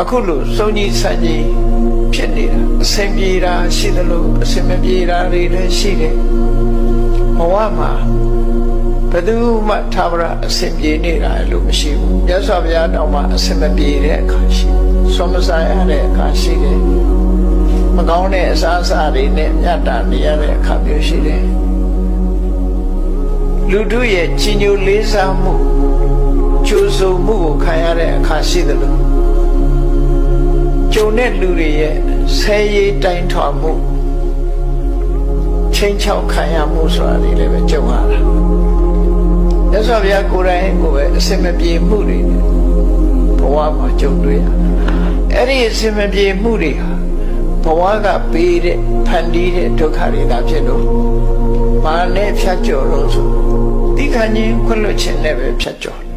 အခုလို့စုံကြီးဆန်းကြီးဖြစ်နေတာအဆင်ပြေတာရှိသလိုအဆင်မပြေတာတွေလည်းရှိတယ်ဘဝမှာဘယ်သူမှသာဝရအဆင်ပြေနေတာလို့မရှိဘူးမြတ်စွာဘုရားတောင်မှအဆင်မပြေတဲ့အခါရှိတယ်ဆွမ်းမစားရတဲ့အခါရှိတယ်မကောင်းတဲ့အစားအစာတွေနဲ့မြတ်တာနေရတဲ့အခါမျိုးရှိတယ်လူတို့ရဲ့ကြီးညိုလေးစားမှုကျိုးစုံမှုကိုခံရတဲ့အခါရှိသလို ကြုံတဲ့လူတွေရဲ့ဆဲရေးတိုင်းထွာမှုချင်းချောက်ခံရမှုဆိုတာတွေလည်းပဲကြုံရတာမြတ်စွာဘုရားကိုယ်တိုင်ကိုပဲအစင်မပြေမှုတွေနဲ့ဘဝမှာကြုံတွေ့ရအဲ့ဒီအစင်မပြေမှုတွေဟာဘဝကပေးတဲ့ဖန်တီးတဲ့ဒုက္ခတွေသာဖြစ်လို့ဘာနဲ့ဖြတ်ကျော်လို့ဆိုတိခဏချင်းခွင့်လွှတ်ခြင်းနဲ့ပဲဖြတ်ကျော်